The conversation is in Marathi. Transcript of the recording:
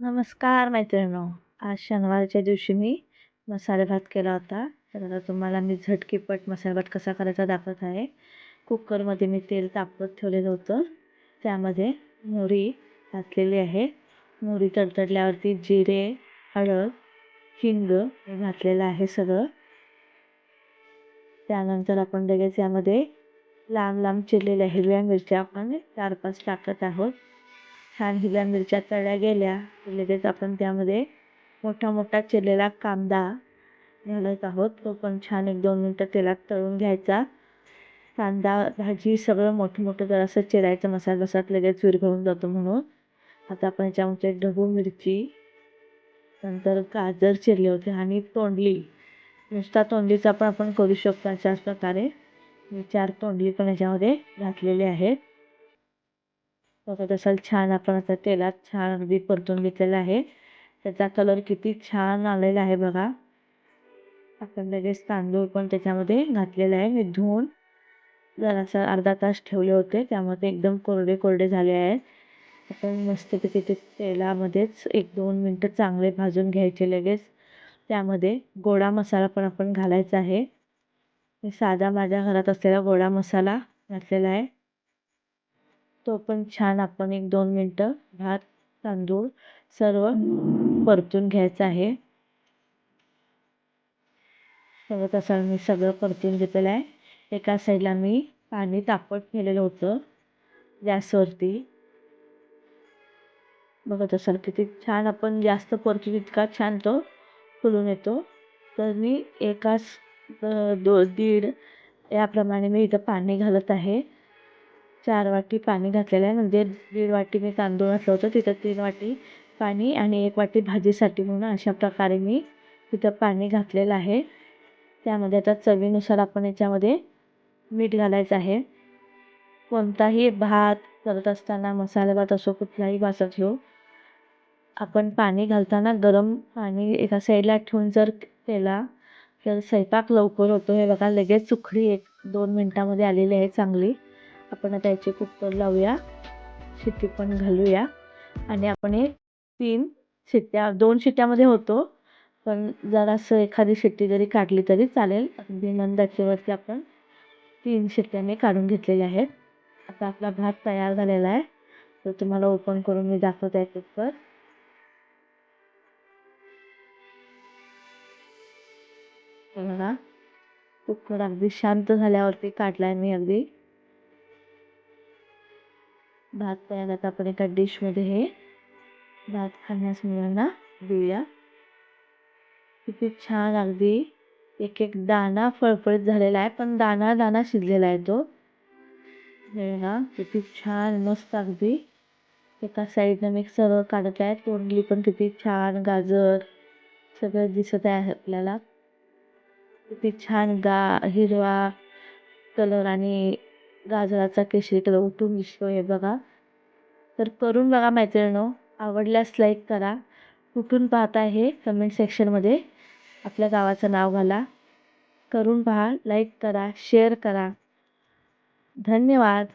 नमस्कार मैत्रिणो आज शनिवारच्या दिवशी मी मसाले भात केला होता. तर आता तुम्हाला मी झटकीपट मसाले भात कसा करायचा दाखवत आहे. कुकरमध्ये मी तेल तापवत ठेवलेलं होतं. त्यामध्ये मोहरी घातलेली आहे. मोहरी तडतडल्यावरती जिरे हळद हिंग हे घातलेलं आहे सगळं. त्यानंतर आपण लगेच यामध्ये लांब लांब चिरलेल्या हिरव्या मिरच्या आपण चार पाच टाकत आहोत. छान हिरव्या मिरच्या तळल्या गेल्या. लगेच आपण त्यामध्ये मोठा मोठा चिरलेला कांदा घालत आहोत. तो पण छान एक दोन मिनटं तेलात तळून घ्यायचा. कांदा भाजी सगळं मोठं मोठं जरासं चिरायचं मसाला बसात लगेच विरघळून जातो म्हणून. आता आपण याच्यामध्ये ढबू मिरची नंतर गाजर चिरले होते आणि तोंडली. नुसता तोंडलीचा पण आपण करू शकतो अशाच प्रकारे. चार तोंडली पण याच्यामध्ये घातलेले आहेत. बघत असाल छान आपण आता तेलात छान अगदी परतून घेतलेला आहे. त्याचा कलर किती छान आलेला आहे बघा. आपण लगेच तांदूळ पण त्याच्यामध्ये घातलेला आहे मी धुवून जरासा अर्धा तास ठेवले होते त्यामध्ये एकदम कोरडे कोरडे झाले आहेत. आपण मस्तपैकी ते तेलामध्येच एक दोन मिनटं चांगले भाजून घ्यायचे लगेच. त्यामध्ये गोडा मसाला पण आपण घालायचा आहे. मी साधा माझ्या घरात असलेला गोडा मसाला घातलेला आहे. तो पण छान आपण एक दोन मिनटं भात तांदूळ सर्व परतून घ्यायचं आहे. बघत असाल मी सगळं परतून घेतलेलं आहे. एका साईडला मी पाणी तापत केलेलं होतं गॅसवरती. बघत असाल किती छान आपण जास्त परतू इतका छान तो फुलून येतो. तर मी एकाच दो दीड याप्रमाणे मी इथं पाणी घालत आहे. चार वाटी पाणी घातलेलं आहे. म्हणजे दीड वाटी मी तांदूळ घातलं होतं. तिथं तीन वाटी पाणी आणि एक वाटी भाजीसाठी म्हणून अशा प्रकारे मी तिथं पाणी घातलेलं आहे. त्यामध्ये आता चवीनुसार आपण याच्यामध्ये मीठ घालायचं आहे. कोणताही भात करत असताना मसाला भात असो कुठलाही भात घेऊ आपण पाणी घालताना गरम पाणी एका साईडला ठेवून जर केला तर स्वयंपाक लवकर होतो. हे बघा लगेच सुखडी एक दोन मिनटामध्ये आलेली आहे चांगली. आपण आता याची कुकर लावूया. शिट्टी पण घालूया. आणि आपण एक तीन शिट्ट्या दोन शिट्ट्यामध्ये होतो. पण जरासं एखादी शिट्टी जरी काढली तरी चालेल. अगदी मंदाचेवरती आपण तीन शिट्ट्याने काढून घेतलेले आहेत. आता आपला भात तयार झालेला आहे. तर तुम्हाला ओपन करून मी दाखवत आहे कुकर बघा कुकर अगदी शांत झाल्यावरती काढलाय मी अगदी. भात तयार आता आपण एका डिशमध्ये हे भात खाण्यास मुलांना देऊया किती छान अगदी एक एक दाणा फळफळीत झालेला आहे पण दाणा दाणा शिजलेला आहे तो. ना किती छान मस्त अगदी. एका साईडनं मी सरळ काढत आहे तोंडली पण किती छान गाजर सगळं दिसत आहे आपल्याला. किती छान गा हिरवा कलर आणि गाजराचा केशरी कलर उठून दिसतो हे बघा. तर करून बघा मैत्रिणींनो आवडल्यास लाईक करा. कुठून पाहता हे कमेंट सेक्शनमध्ये आपल्या गावाचं नाव घाला. करून पहा लाईक करा शेअर करा. धन्यवाद.